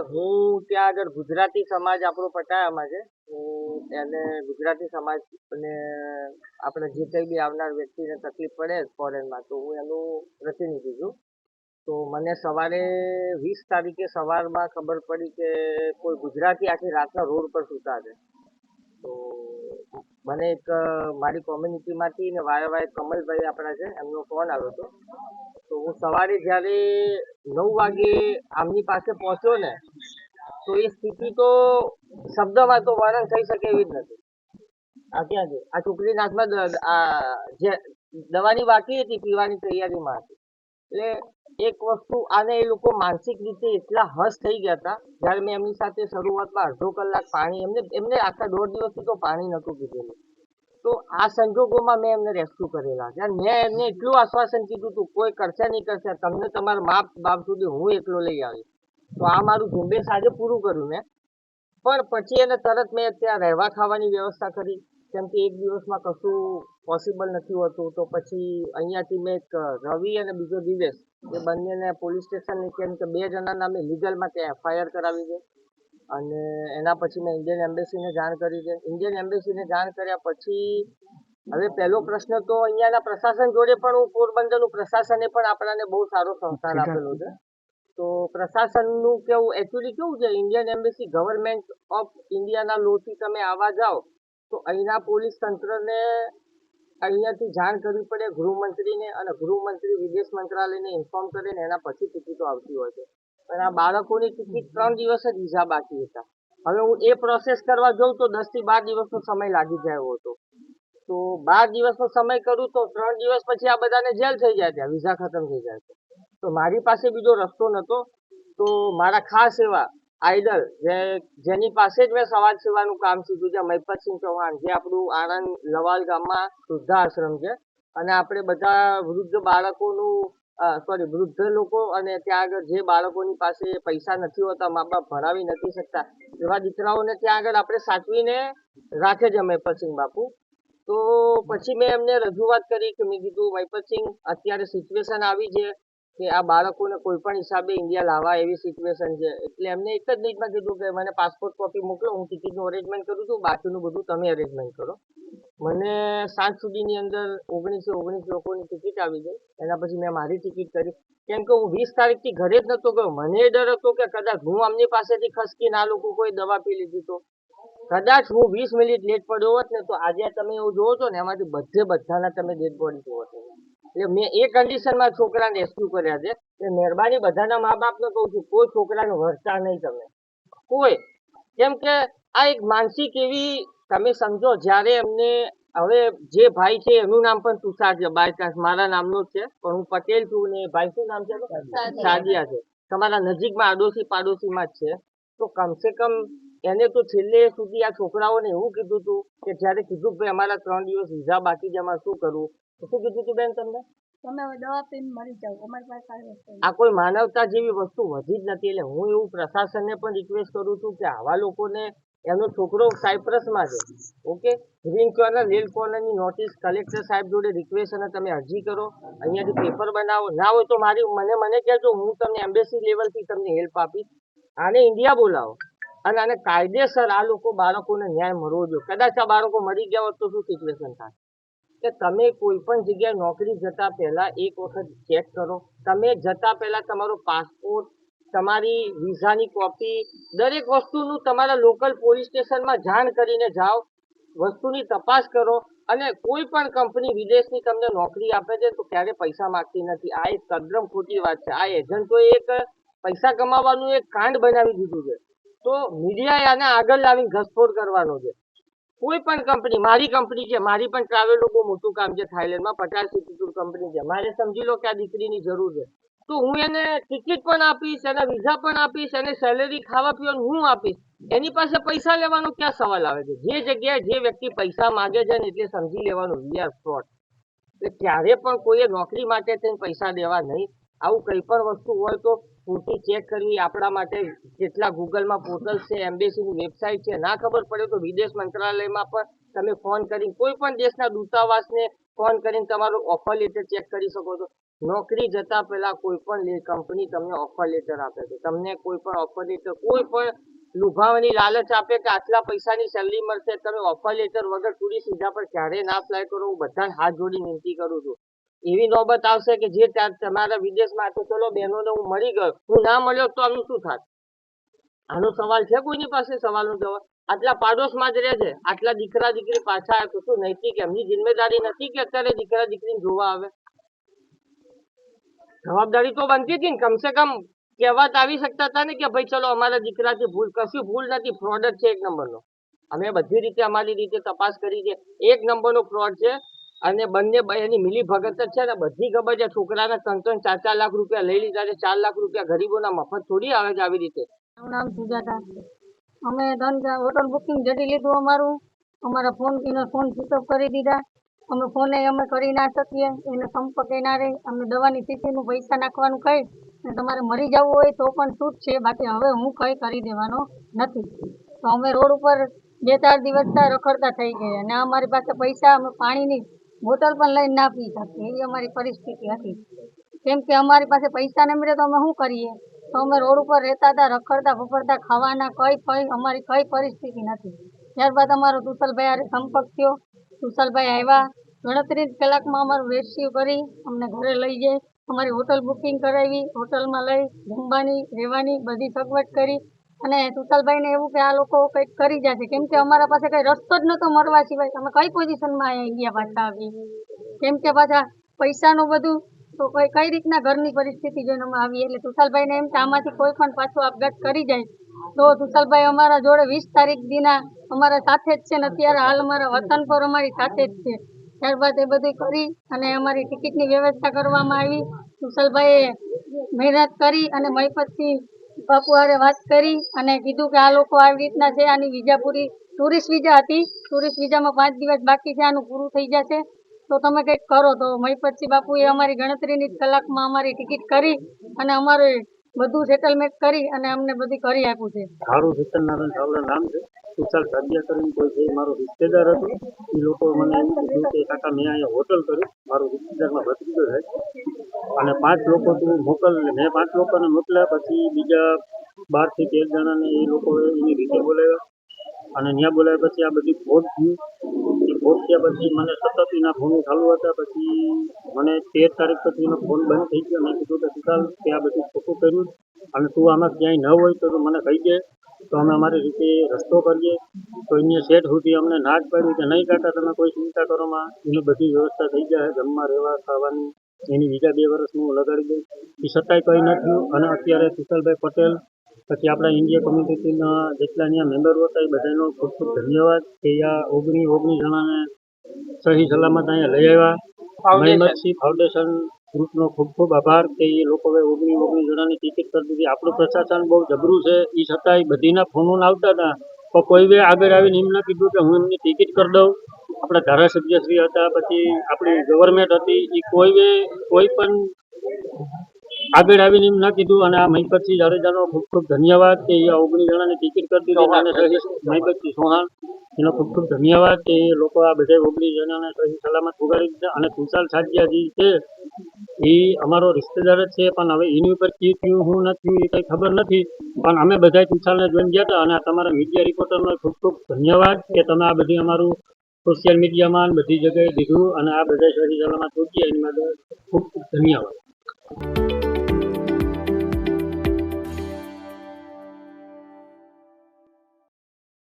હું ત્યાં આગળ ગુજરાતી સમાજ આપણો પટાયામાં છે હું એને ગુજરાતી સમાજ અને આપણે જે કંઈ બી આવનાર વ્યક્તિને તકલીફ પડે ફોરેનમાં, તો હું એનું પ્રતિનિધિ છું. તો મને સવારે વીસ તારીખે સવારમાં ખબર પડી કે કોઈ ગુજરાતી આખી રાતના રોડ પર સૂતા છે. તો મને એક મારી કોમ્યુનિટીમાંથી ને વાય વાય કમલભાઈ આપણા છે, એમનો ફોન આવ્યો હતો. તો હું સવારે જ્યારે નવ વાગે આમની પાસે પહોંચ્યો ને, તો એ સ્થિતિ તો શબ્દમાં તો વર્ણન થઈ શકે એવી જ નથી. આ ક્યાં છે? આ છોકરીના હાથમાં આ જે દવાની બાકી હતી, પીવાની તૈયારીમાં હતી. એટલે એક વસ્તુ આને એ લોકો માનસિક રીતે એટલા હશ થઈ ગયા હતા, જ્યારે મેં એમની સાથે શરૂઆતમાં અડધો કલાક પાણી, એમને એમને આખા દોઢ દિવસથી તો પાણી નહોતું પીધેલું. તો આ સંજોગોમાં મેં એમને રેસ્ક્યુ કરેલા છે. મેં એમને એટલું આશ્વાસન કીધું હતું, કોઈ કરશે નહીં કરશે, તમને તમારા માપ બાપ સુધી હું એકલો લઈ આવીશ. તો આ મારું ઝુંબેશ આજે પૂરું કર્યું મેં. પણ પછી એને તરત મેં ત્યાં રહેવા ખાવાની વ્યવસ્થા કરી. કેમ કે એક દિવસમાં કશું પોસિબલ નથી હોતું. તો પછી અહીંયાથી મેં એક રવિ અને બીજો દિવેશ, એ બંનેને પોલીસ સ્ટેશન કેમ કે બે જણા નામે લીગલમાં ત્યાં એફઆઈઆર કરાવી છે. અને એના પછી મેં ઇન્ડિયન એમ્બેસીને જાણ કરી છે. ઇન્ડિયન એમ્બેસીને જાણ કર્યા પછી હવે પહેલો પ્રશ્ન તો અહીંયાના પ્રશાસન જોડે પણ હું પોરબંદરનું પ્રશાસને પણ આપણાને બહુ સારો સહકાર આપેલો છે. તો પ્રશાસનનું કેવું એકચ્યુઅલી કેવું છે ઇન્ડિયન એમ્બેસી ગવર્મેન્ટ ઓફ ઇન્ડિયાના લોથી તમે આવવા જાઓ તો અહીંના પોલીસ તંત્રને અહીંયાથી જાણ કરવી પડે ગૃહમંત્રીને અને ગૃહમંત્રી વિદેશ મંત્રાલયને ઇન્ફોર્મ કરે ને એના પછી ટિકિટો આવતી હોય છે. પણ આ બાળકોની ટિકિટ ત્રણ દિવસ જ વિઝા બાકી હતા. હવે હું એ પ્રોસેસ કરવા જાઉં તો દસથી બાર દિવસનો સમય લાગી ગયો હતો. તો બાર દિવસનો સમય કરું તો ત્રણ દિવસ પછી આ બધાને જેલ થઈ જાય ત્યાં, વિઝા ખતમ થઈ જાય તો મારી પાસે બીજો રસ્તો નહોતો તો મારા ખાસ એવા આઈડલ જે, જેની પાસે જ મેં સમાજ સેવાનું કામ શીખ્યું છે, મહિપતસિંહ ચૌહાણ, જે આપણું આણંદ લવાલ ગામમાં વૃદ્ધાશ્રમ છે. અને આપણે બધા વૃદ્ધ બાળકોનું સોરી વૃદ્ધ લોકો અને ત્યાં આગળ જે બાળકોની પાસે પૈસા નથી હોતા મા બાપ ભણાવી નથી શકતા, એવા દીકરાઓને ત્યાં આગળ આપણે સાચવીને રાખે છે મહેપતસિંહ બાપુ. તો પછી મેં એમને રજૂઆત કરી કે મેં કીધું મહેપતસિંહ અત્યારે સિચ્યુએશન આવી છે કે આ બાળકોને કોઈ પણ હિસાબે ઇન્ડિયા લાવવા એવી સિચ્યુએશન છે. એટલે એમને એક જ મિનિટમાં કીધું કે, મને પાસપોર્ટ કોપી મોકલો, હું ટિકિટનું અરેન્જમેન્ટ કરું છું, બાકીનું બધું તમે અરેન્જમેન્ટ કરો. મને સાંજ સુધીની અંદર ઓગણીસો ઓગણીસ લોકોની ટિકિટ આવી ગઈ. એના પછી મેં મારી ટિકિટ કરી. કેમ કે હું વીસ તારીખથી ઘરે જ નહોતો ગયો. મને એ ડર હતો કે કદાચ હું આમની પાસેથી ખસકીને આ લોકો કોઈ દવા પી લીધી તો. કદાચ હું વીસ મિનિટ લેટ પડ્યો હોત ને તો આજે તમે એવું જોવો છો ને એમાંથી બધે બધાના તમે ડેડ બોડી જોવો છો. એટલે મેં એ કન્ડિશનમાં છોકરાને રેસ્ક્યુ કર્યા છે. કે મહેરબાની બધાના મા બાપને કહું છું, કોઈ છોકરાને વરતા નહીં તમે. કોઈ. કેમ કે આ એક માનસિક એવી તમે સમજો જ્યારે એમને હવે જે ભાઈ છે એનું નામ પણ તુષાર છે બાય ચાન્સ મારા નામનો જ છે પણ હું પટેલ છું ને ભાઈ શું નામ છે? સાદિયા. છે. તમારા નજીકમાં આડોશી પાડોશીમાં જ છે. તો કમસે કમ એને તો છેલ્લે સુધી આ છોકરાઓને એવું કીધું હતું કે જ્યારે કીધું ભાઈ અમારા ત્રણ દિવસ વિઝા બાકી છે અમારે શું કરવું તો શું કીધું હતું બેન તમને? આ કોઈ માનવતા જેવી વસ્તુ વધી જ નથી. એટલે હું એવું પ્રશાસનને પણ રિક્વેસ્ટ કરું છું કે આવા લોકોને એનો છોકરો સાયપ્રસમાં છે. ઓકે? ગ્રીન કોર્નર રેડ કોર્નરની નોટિસ કલેક્ટર સાહેબ જોડે રિક્વેસ્ટ અને તમે અરજી કરો. અહીંયાથી પેપર બનાવો. ના હોય તો મારી, મને મને કહેજો. હું તમને એમ્બેસી લેવલથી તમને હેલ્પ આપીશ. આને ઇન્ડિયા બોલાવો. અને આને કાયદેસર આ લોકો બાળકોને ન્યાય મળવો જોઈએ. કદાચ આ બાળકો મરી ગયા હોત તો શું સિચ્યુએશન થાય કે તમે કોઈ પણ જગ્યાએ નોકરી જતા પહેલા એક વખત ચેક કરો. તમે જતા પહેલા તમારો પાસપોર્ટ તમારી વિઝાની કોપી દરેક વસ્તુનું તમારા લોકલ પોલીસ સ્ટેશનમાં જાણ કરીને જાઓ, વસ્તુની તપાસ કરો અને કોઈ પણ કંપની વિદેશની તમને નોકરી આપે છે તો ક્યારે પૈસા માંગતી નથી. આ એક તદ્દન ખોટી વાત છે. આ એજન્ટોએ એક પૈસા કમાવાનું એક કાંડ બનાવી દીધું છે. તો મીડિયાએ આને આગળ લાવીને ઘસફોડ કરવાનો છે. કોઈ પણ કંપની મારી કંપની છે, મારી પણ ટ્રાવેલનું બહુ મોટું કામ છે. થાઈલેન્ડમાં પચાસ સિટી ટૂર કંપની છે. મારે સમજી લો કે આ દીકરીની જરૂર છે. તો હું એને ટિકિટ પણ આપીશ, એને વિઝા પણ આપીશ, એને સેલેરી ખાવા પીવાનું હું આપીશ. એની પાસે પૈસા લેવાનો ક્યાં સવાલ આવે છે? જે જગ્યાએ જે વ્યક્તિ પૈસા માંગે છે ને એટલે સમજી લેવાનું. વી આર ફ્રોડ એટલે ક્યારે પણ કોઈએ નોકરી માટે થઈને પૈસા દેવા નહીં. આવું કંઈ પણ વસ્તુ હોય તો પૂરતી ચેક કરવી. આપણા માટે જેટલા ગૂગલમાં પોર્ટલ છે, એમ્બેસીની વેબસાઇટ છે, ના ખબર પડે તો વિદેશ મંત્રાલયમાં પણ તમે ફોન કરીને કોઈ પણ દેશના દૂતાવાસને ફોન કરીને તમારું ઓફર લેટર ચેક કરી શકો છો. નોકરી જતા પહેલા કોઈ પણ કંપની તમને ઓફર લેટર આપે છે. તમને કોઈ પણ ઓફર લેટર કોઈ પણ લુભાવાની લાલચ આપે કે આટલા પૈસાની સેલરી મળશે, તમે ઓફર લેટર વગર ટુરી સીધા પર ક્યારેય ના અપ્લાય કરો, હું બધાને હાથ જોડી વિનંતી કરું છું. એવી નોબત આવશે કે જે તમારા વિદેશમાં તો ચલો બહેનોને હું મળી ગયો. હું ના મળ્યો તો આનું શું થાત? આનો સવાલ છે કોઈની પાસે? સવાલનો જવાબ, આટલા પાડોશમાં જ રહે છે આટલા દીકરા દીકરી પાછા આવે તો શું, નૈતિક એમની જિમ્મેદારી નથી કે અત્યારે દીકરા દીકરીને જોવા આવે? જવાબદારી તો બનતી હતી ને. કમસે કમ કહેવત આવી શકતા હતા ને કે ભાઈ ચલો અમારા દીકરાથી ભૂલ, કશું ભૂલ નથી. ફ્રોડ જ છે એક નંબરનો. અમે બધી રીતે અમારી રીતે તપાસ કરી છે. એક નંબરનો ફ્રોડ છે અને બંને એની મિલી ભગત જ છે ને. બધી ખબર છે. છોકરાના ત્રણ ત્રણ, ચાર ચાર લાખ રૂપિયા લઈ લીધા છે. ચાર લાખ રૂપિયા ગરીબોના મફત થોડી આવે છે આવી રીતે. અમે ધન હોટલ બુકિંગ જડી લીધું અમારું. અમારા ફોન ફોન સ્વિચ ઓફ કરી દીધા. અમે ફોને અમે કરી ના શકીએ, એને સંપર્ક એ ના રહે. અમે દવાની શીશીનું પૈસા નાખવાનું કહી અને તમારે મરી જવું હોય તો પણ છૂટ છે. બાકી હવે હું કંઈ કરી દેવાનો નથી. તો અમે રોડ ઉપર બે ચાર દિવસ ત્યાં રખડતા થઈ ગયા અને અમારી પાસે પૈસા, અમે પાણીની બોટલ પણ લઈને ના પી શકીએ. એવી અમારી પરિસ્થિતિ હતી. કેમ કે અમારી પાસે પૈસા નહીં મળે તો અમે શું કરીએ? તો અમે રોડ ઉપર રહેતા હતા, રખડતા ફફડતા, ખાવાના કઈ કઈ અમારી કઈ પરિસ્થિતિ નથી. ત્યારબાદ અમારો દુસલભાઈ આરે સંપર્ક થયો. તુસલભાઈ આવ્યા. ગણતરી કલાકમાં અમારું રેસ્ક્યુ કરી અમને ઘરે લઈ જાય અમારી હોટલ બુકિંગ કરાવી હોટલમાં લઈ જમવાની રહેવાની બધી સગવડ કરી. અને સુશાલભાઈને એવું કે આ લોકો કંઈક કરી જશે. કેમ કે અમારા પાસે કંઈ રસ્તો જ નહોતો મરવા સિવાય. અમે કઈ પોઝિશનમાં અહીંયા ગયા પાછા આવી કેમ કે પાછા પૈસાનું બધું તો કઈ કઈ રીતના ઘરની પરિસ્થિતિ જોઈને અમે આવીએ? એટલે સુશાલભાઈને એમ કે આમાંથી કોઈ પણ પાછો આપઘાત કરી જાય. તો તુષાલભાઈ અમારા જોડે વીસ તારીખ દીના અમારા સાથે જ છે ને અત્યારે હાલ અમારા વતન પર અમારી સાથે જ છે. ત્યારબાદ એ બધું કરી અને અમારી ટિકિટની વ્યવસ્થા કરવામાં આવી. તુષાલભાઈએ મહેનત કરી અને મહિપતસિંહ બાપુ હારે વાત કરી અને કીધું કે આ લોકો આવી રીતના છે, આની વિઝા પૂરી ટુરિસ્ટ વિઝા હતી. ટુરિસ્ટ વિઝામાં પાંચ દિવસ બાકી છે, આનું પૂરું થઈ જશે. તો તમે કંઈક કરો. તો મહીપતસિંહ બાપુએ અમારી ગણતરીની કલાકમાં અમારી ટિકિટ કરી અને અમારે બધું સેટલમેન્ટ કરી અને અમને બધું કરી આપ્યું છે. સારું સત્યનારાયણ નારાયણ ચાવડા નામ છે. વિશાલ સાદિયા કરીને કોઈ છે, મારો રિશ્તેદાર હતો. એ લોકો મને એમ કીધું કે કાકા, મેં અહીંયા હોટલ કરી મારો રિશ્તેદારમાં ભત્રીજો થાય અને પાંચ લોકો તું મોકલ મેં પાંચ લોકોને મોકલ્યા. પછી બીજા બારથી તેર જણાને એ લોકોએ એની રીતે બોલાવ્યા. અને ત્યાં બોલાવ્યા પછી આ બધી ભોટ થયું. ફોટ થયા પછી મને સતત એના ફોન ચાલુ હતા, પછી મને તેર તારીખ પછી એનો ફોન બંધ થઈ ગયો મેં કીધું કે વિશાલ કે આ બધું ખોટું કર્યું અને તું આમાં ક્યાંય ન હોય તો મને કહી દે, તો અમે અમારી રીતે રસ્તો કરીએ. તો અહીંયા સેટ સુધી અમને ના જ પાડ્યું કે નહીં કાકા, તમે કોઈ ચિંતા કરોમાં એની બધી વ્યવસ્થા થઈ જાય, જમવા, રહેવા, ખાવાની, એની બીજા બે વર્ષનું હું લગાડી દઈશ એ છતાંય કંઈ ન થયું અને અત્યારે કુશલભાઈ પટેલ પછી આપણા ઇન્ડિયા કમ્યુનિટીના જેટલા અહીંયા મેમ્બરો હતા એ બધાનો ખૂબ ખૂબ ધન્યવાદ કે આ ઓગણી ઓગણીસ જણાને સહી સલામત અહીંયા લઈ આવ્યા. મહેમદસિંહ ફાઉન્ડેશન ગ્રુપનો ખૂબ ખૂબ આભાર કે એ લોકોએ ઓગણી ઓગણીસ જણાની ટિકિટ કરી દીધી. આપણું પ્રશાસન બહુ જબરું છે. એ છતાંય બધીના ફોનો આવતા હતા. પણ કોઈ બી આગળ આવીને એમ ના કીધું કે હું એમની ટિકિટ કરી દઉં. આપણા ધારાસભ્યશ્રી હતા પછી આપણી ગવર્મેન્ટ હતી. એ કોઈ બી કોઈ પણ આગળ આવીને એમ ના કીધું અને આ મહિપતસિંહ જાડેજાનો ખૂબ ખૂબ ધન્યવાદ કે એ ઓગણીસ જણાની ટિકિટ કરી દીધી અને મહિપતસિંહ એનો ખૂબ ખૂબ ધન્યવાદ કે એ લોકો આ બધા ઓગણીસ જણાને સહી સલામત ઉગાડી દીધા અને તુષાર સાજિયાજી છે એ અમારો રિશ્તેદાર જ છે પણ હવે એની ઉપર કી થયું હું નથી એ કંઈ ખબર નથી. પણ અમે બધા તુષારને જોઈને ગયા હતા અને તમારા મીડિયા રિપોર્ટરનો ખૂબ ખૂબ ધન્યવાદ કે તમે આ બધી અમારું સોશિયલ મીડિયામાં બધી જગ્યાએ દીધું અને આ બધા સહી સલામત ઉગ્યા એની માટે ખૂબ ખૂબ Música